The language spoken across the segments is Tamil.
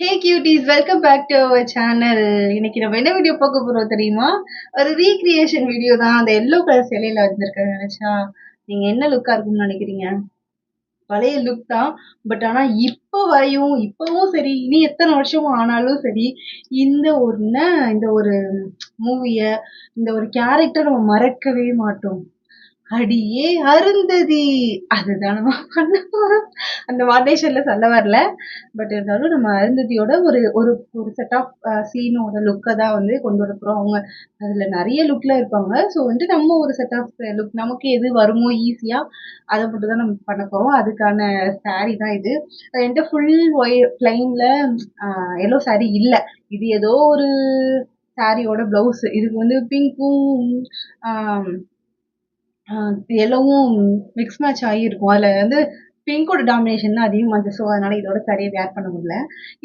Hey cuties welcome back to our channel இன்னைக்கு நம்ம என்ன வீடியோ பார்க்க போறோம் தெரியுமா? ஒரு ரீக்ரியேஷன் வீடியோ தான். அந்த எல்லோ கலர் சிலையில வந்திருக்காங்க நினைச்சா நீங்க என்ன லுக்கா இருக்கும்னு நினைக்கிறீங்க? பழைய லுக் தான். பட் ஆனா இப்போ வரையும் இப்பவும் சரி இனி எத்தனை வருஷம் ஆனாலும் சரி இந்த ஒரு இந்த ஒரு மூவிய இந்த ஒரு கேரக்டர் நம்ம மறக்கவே மாட்டோம். அடியே அருந்ததி. அதுதான் நம்ம பண்ண போறோம். அந்த வார்டேஷன்ல சொல்ல வரல. பட் இருந்தாலும் நம்ம அருந்ததியோட ஒரு ஒரு ஒரு செட் ஆஃப் சீனோட லுக்கை தான் வந்து கொண்டு வர போறோம். அவங்க அதுல நிறைய லுக்ல இருப்பாங்க. ஸோ வந்து நம்ம ஒரு செட் ஆஃப் லுக் நமக்கு எது வருமோ ஈஸியா அதை மட்டும் தான் நம்ம பண்ண போறோம். அதுக்கான சாரீ தான் இது. என்கிட்ட ஃபுல் ஒய் பிளைன்ல எல்லோ சாரீ இல்லை. இது ஏதோ ஒரு சாரியோட பிளவுஸ் இதுக்கு வந்து பிங்க்கும் எல்லோவும் மிக்ஸ் மேட்ச் ஆகியிருக்கும். அதில் வந்து பிங்கோட டாமினேஷன் தான் அதிகமாக இருந்துச்சு. ஸோ அதனால் இதோட சாரியை வேர் பண்ண முடியல.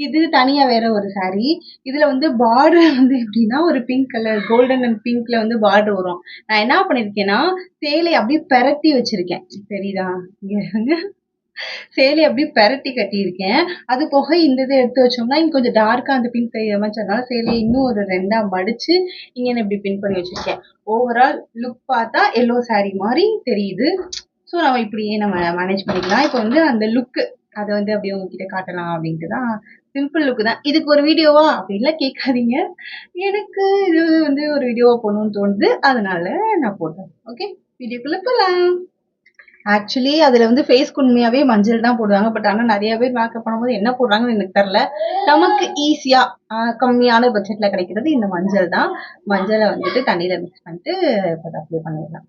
இது தனியாக வேற ஒரு சாரீ இதில் வந்து பார்டர் வந்து எப்படின்னா ஒரு பிங்க் கலர் கோல்டன் அண்ட் பிங்க்ல வந்து பார்டர் வரும். நான் என்ன பண்ணியிருக்கேன்னா சேலை அப்படியே பெரட்டி வச்சிருக்கேன். சரிதா? இங்கே வந்து அப்படியே பெரட்டி கட்டியிருக்கேன். அது போக இந்த இதை எடுத்து வச்சோம்னா இங்கே கொஞ்சம் டார்க்காக அந்த பின் தெரியுற மாதிரி அதனால சேலையை இன்னும் ஒரு ரெண்டாக மடிச்சு இங்கே இப்படி பின் பண்ணி வச்சிருக்கேன். ஓவரால் லுக் பார்த்தா எல்லோ சாரி மாதிரி தெரியுது. ஸோ நம்ம இப்படியே நம்ம மேனேஜ் பண்ணிக்கலாம். இப்போ வந்து அந்த லுக்கு அதை வந்து அப்படியே உங்ககிட்ட காட்டலாம் அப்படின்ட்டு தான். சிம்பிள் லுக்கு தான். இதுக்கு ஒரு வீடியோவா அப்படின்லாம் கேட்காதீங்க. எனக்கு இது வந்து ஒரு வீடியோவா போடணும்னு தோணுது. அதனால நான் போட்டேன் ஓகே வீடியோக்குள்ள போகலாம் ஆக்சுவலி அதில் வந்து ஃபேஸ்க்கு உண்மையாகவே மஞ்சள் தான் போடுவாங்க. பட் ஆனால் நிறைய பேர் மேக்கப் பண்ணும்போது என்ன போடுறாங்கன்னு எனக்கு தெரில நமக்கு ஈஸியாக கம்மியான பட்ஜெட்டில் கிடைக்கிறது இந்த மஞ்சள் தான். மஞ்சளை வந்துட்டு தண்ணியில் மிக்ஸ் பண்ணிட்டு இப்போ அப்ளை பண்ணிடலாம்.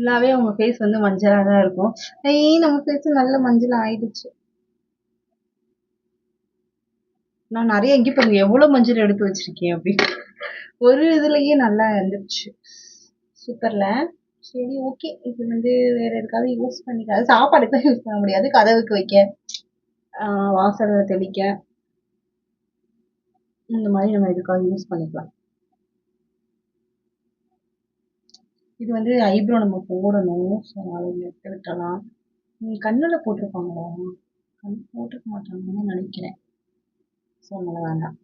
ஃபுல்லாகவே அவங்க ஃபேஸ் வந்து மஞ்சளாக தான் இருக்கும். ஏன் நம்ம ஃபேஸ் நல்ல மஞ்சள் ஆயிடுச்சு. நான் நிறைய எங்கே பாருங்க எவ்வளோ மஞ்சள் எடுத்து வச்சிருக்கேன் அப்படின்னு ஒரு இதுலயே நல்லா இருந்துச்சு. சூப்பர்ல சரி ஓகே இது வந்து வேற எதுக்காவது யூஸ் பண்ணிக்காது சாப்பாடுக்கு தான் யூஸ் பண்ண முடியாது. கதவுக்கு வைக்க வாசலில் தெளிக்க. இந்த மாதிரி நம்ம எதுக்காவது யூஸ் பண்ணிக்கலாம். இது வந்து ஐப்ரோ நம்ம போடணும். ஸோ அதனால எடுத்து விட்டலாம் கண்ணில் போட்டிருப்பாங்களா? கண் போட்டிருக்க மாட்டாங்கன்னு நினைக்கிறேன். ஸோ அதனால் வேண்டாம்.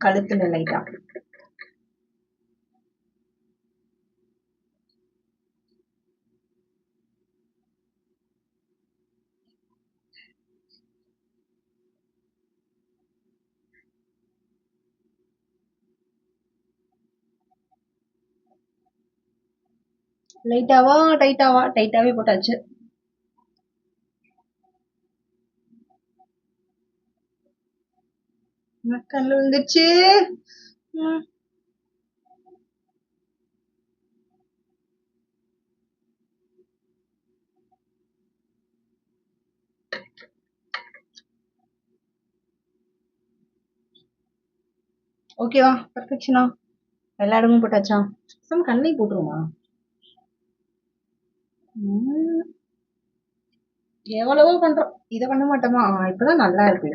கழுத்தில் லைட்டாக லைட்டாவா டைட்டாவா? டைட்டாவே போட்டாச்சு. கண்ணு வந்துச்சு ஓகேவா பர்ஃபெக்ஷனா எல்லா இடமும் போட்டாச்சா? சம் கண்ணை போட்டுருமா? எவ்வளவோ பண்றோம். இதை பண்ண மாட்டோமா? இப்பதான் நல்லா இருக்கு.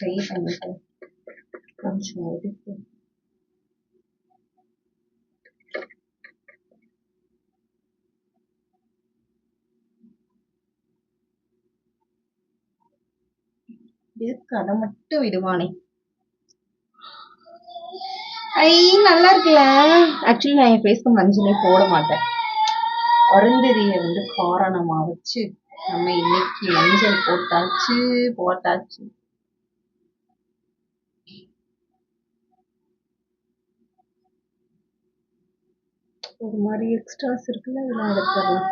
ட்ரை பண்ணிட்டு. கொஞ்சம் எடுத்து. எதுக்கு அதை மட்டும் விடுவானே. ஐ நல்லா இருக்குல்ல ஆக்சுவலி நான் என் ஃபேஸ்க்கு மஞ்சளே போட மாட்டேன். அருந்ததியை வந்து காரணமா வச்சு நம்ம இன்னைக்கு மஞ்சள் போட்டாச்சு போட்டாச்சு. ஒரு மாதிரி எக்ஸ்ட்ராஸ் இருக்குல்ல அதெல்லாம் எடுத்துடலாம்.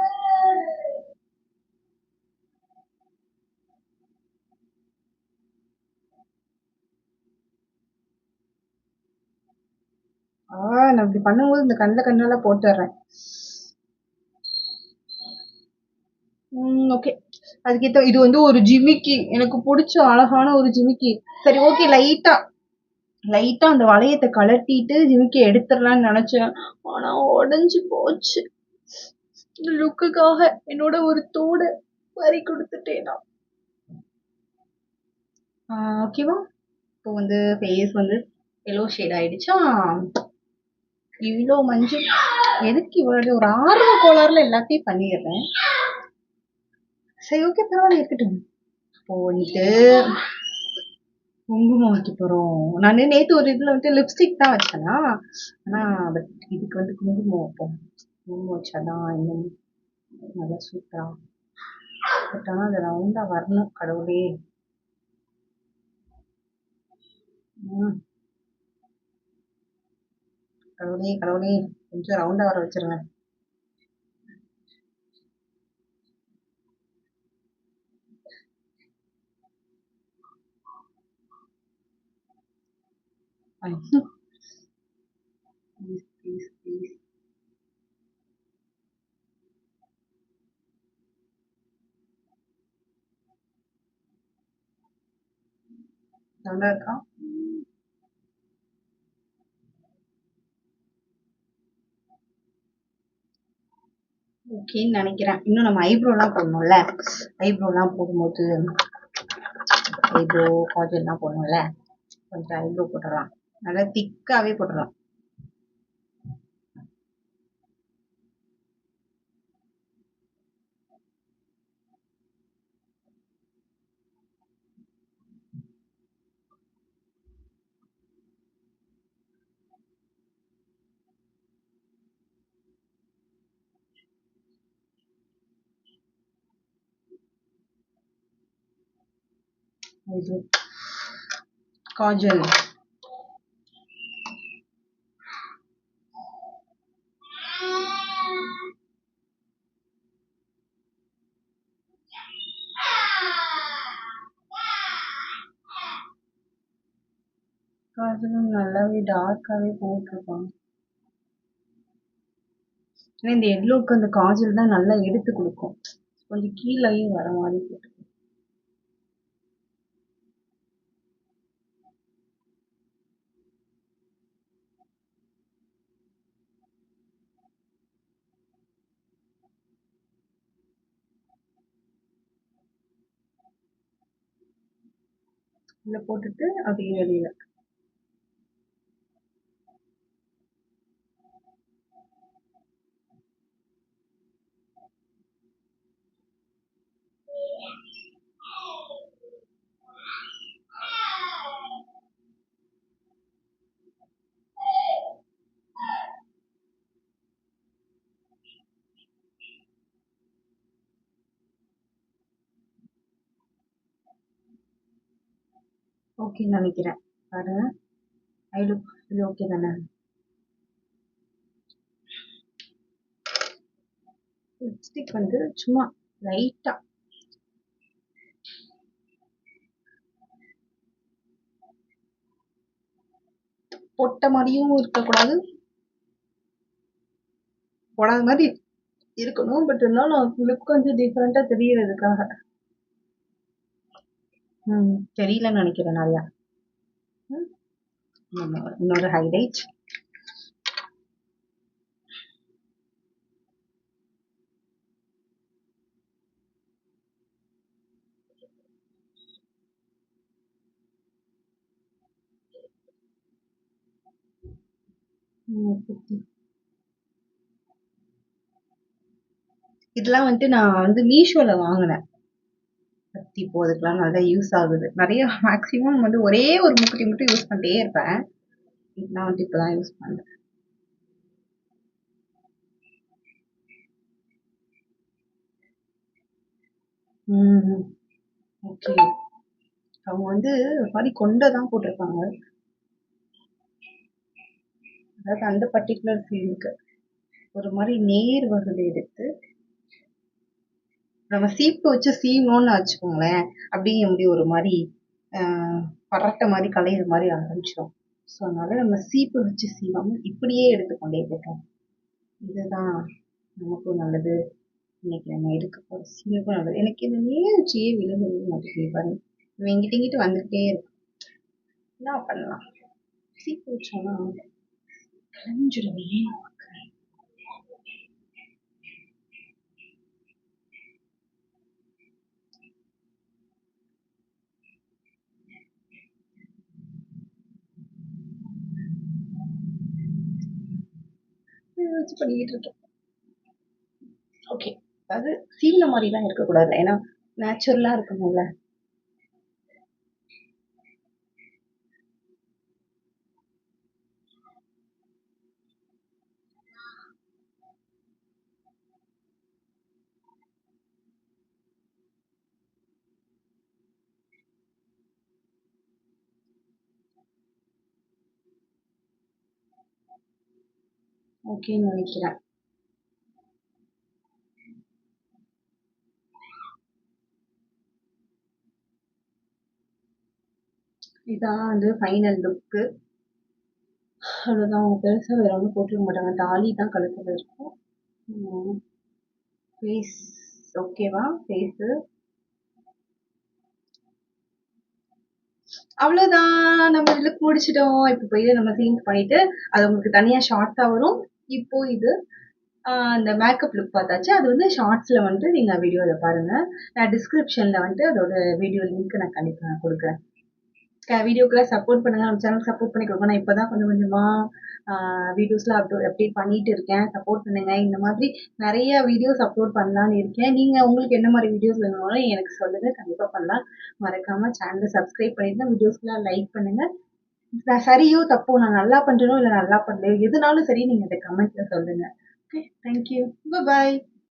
நான் அப்படி பண்ணும்போது இந்த கண்ணில் கண்ணால் போட்டுடுறேன் ஓகே அதுக்கேற்ற இது வந்து ஒரு ஜிமிக்கி. எனக்கு பிடிச்ச அழகான ஒரு ஜிமிக்கி. சரி ஓகே லைட்டா லைட்டா அந்த வளையத்தை கலட்டிட்டு ஜிமிக்கி எடுத்துடலாம்னு நினைச்சேன். ஆனா உடஞ்சி போச்சு. இந்த லுக்குக்காக என்னோட ஒரு தோட வரி கொடுத்துட்டேனா ஓகேவா இப்போ வந்து ஃபேஸ் வந்து எல்லோ ஷேட் ஆயிடுச்சா? இவ்வளோ மஞ்சள். எதுக்கு இவ்வளோ ஒரு ஆர்வ கோளாறுல எல்லாத்தையும் பண்ணிடுறேன்? சரி ஓகே பரவாயில்ல இருக்கட்டும். இப்போ வந்துட்டு குங்குமம் வைக்க போறோம். நான் நேத்து ஒரு இதுல வந்துட்டு லிப்ஸ்டிக் தான் வச்சேனா? ஆனா பட் இதுக்கு வந்து குங்குமம் வைப்போம். குங்குமம் வச்சாதான் இன்னும் நல்லா சூப்பரா பட் ஆனா அது ரவுண்டா வரணும் கடவுளே. ம். கடவுளே கடவுளே கொஞ்சம் ரவுண்டா வர வச்சிருங்க. ப்ளீஸ் ப்ளீஸ் ப்ளீஸ் நல்லா இருக்கா? ஓகேன்னு நினைக்கிறேன். இன்னும் நம்ம ஐப்ரோலாம் போடணும்ல? ஐப்ரோலாம் போடும்போது ஐப்ரோ காஜல்லாம் போடணும்ல? கொஞ்சம் ஐப்ரோ போட்டுடலாம். நல்லா திக்காகவே போட்டுடலாம். இது. காஜல். காஜலும் நல்லாவே டார்க்காவே போட்டிருப்பாங்க ஏன்னா இந்த எல்லோக்கு அந்த காஜல் தான் நல்லா எடுத்து கொடுக்கும். கொஞ்சம் கீழேயும் வர மாதிரி போட்டு. இதில் போட்டுட்டு அப்படியே வெளியில. ஓகேன்னு நினைக்கிறேன். பாருங்க ஐ லுக் இது ஓகே தானே? லிப்ஸ்டிக் வந்து சும்மா லைட்டா பொட்ட மாதிரியும் இருக்கக்கூடாது. போடாத மாதிரி இருக்கணும். பட் இருந்தாலும் லுக் கொஞ்சம் டிஃப்ரெண்டா தெரியறதுக்காக. ம் தெரியலன்னு நினைக்கிறேன் நிறையா. ம், இன்னொரு- ஹைலைட் இதெல்லாம் வந்துட்டு நான் வந்து மீஷோல வாங்கினேன். இப்போ அதுக்கெல்லாம் நல்லா யூஸ் ஆகுது. நிறைய மேக்ஸிமம் வந்து ஒரே ஒரு மூக்குத்தி மட்டும் யூஸ் பண்ணிட்டே இருப்பேன். நான் வந்து இப்போ தான் யூஸ் பண்ணுறேன் ம் ஓகே அவங்க வந்து ஒரு மாதிரி கொண்டை தான் போட்டிருப்பாங்க அதாவது அந்த பர்டிகுலர் சீனுக்கு ஒரு மாதிரி நேர் வருது எடுத்து நம்ம சீப்பு வச்சு சீவணும்னு வச்சுக்கோங்களேன் அப்படியே எப்படி ஒரு மாதிரி ஆஹ் பரட்ட மாதிரி கலையிற மாதிரி ஆரம்பிச்சிடும் ஸோ அதனால நம்ம சீப்பு வச்சு சீவாம இப்படியே எடுத்துக்கொண்டே போட்டோம். இதுதான் நமக்கும் நல்லது. இன்னைக்கு நம்ம எடுக்க போகிற சீனுக்கும் நல்லது. எனக்கு இந்த நேர்ச்சியே விழுகவே மாட்டேங்குது பாருங்க இவன் எங்கிட்ட இங்கிட்ட வந்துகிட்டே இருக்கும் என்ன பண்ணலாம்? சீப்பு வச்சோம்னா கலைஞ்சிடுமே. வச்சு பண்ணிக்கிட்டு இருக்கேன். ஓகே அதாவது சீவின மாதிரிலாம் இருக்கக்கூடாது. ஏன்னா நேச்சுரலாக இருக்கணும்ல. ஓகேன்னு நினைக்கிறேன். இதான் வந்து ஃபைனல் லுக்கு அவ்வளோதான் அவங்க பெருசாக வேற ஒன்றும் போட்டுக்க மாட்டாங்க. தாலி தான் கழுத்தில் இருக்கும். ஃபேஸ் ஓகேவா ஃபேஸு அவ்வளோதான் நம்ம லுக் முடிச்சிட்டோம் இப்போ போய் நம்ம சீன்ஸ் பண்ணிட்டு அது உங்களுக்கு தனியாக ஷார்ட்டாக வரும். இப்போ இது அந்த மேக்கப் லுக் பார்த்தாச்சு. அது வந்து ஷார்ட்ஸில் வந்துட்டு நீங்கள் வீடியோவில் பாருங்கள் நான் டிஸ்கிரிப்ஷனில் வந்துட்டு அதோட வீடியோ லிங்க் நான் கண்டிப்பாக நான் கொடுக்குறேன். வீடியோக்கெல்லாம் சப்போர்ட் பண்ணுங்கள் நம்ம சேனல் சப்போர்ட் பண்ணி கொடுங்க. நான் இப்போ தான் கொஞ்சம் கொஞ்சமாக வீடியோஸ்லாம் அப்டோ அப்டேட் பண்ணிட்டு இருக்கேன். சப்போர்ட் பண்ணுங்கள் இந்த மாதிரி நிறைய வீடியோஸ் அப்லோட் பண்ணலான்னு இருக்கேன். நீங்கள் உங்களுக்கு என்ன மாதிரி வீடியோஸ் வேணும்னாலும் எனக்கு சொல்லுங்கள் கண்டிப்பாக பண்ணலாம். மறக்காமல் சேனலை சப்ஸ்கிரைப் பண்ணிட்டு வீடியோஸ்லாம் லைக் பண்ணுங்கள் நான் சரியோ தப்போ நான் நல்லா பண்ணுறேனோ இல்லை நல்லா பண்ணலையோ எதுனாலும் சரி நீங்கள் இந்த கமெண்ட்டில் சொல்லுங்கள் ஓகே தேங்க்யூ பாய்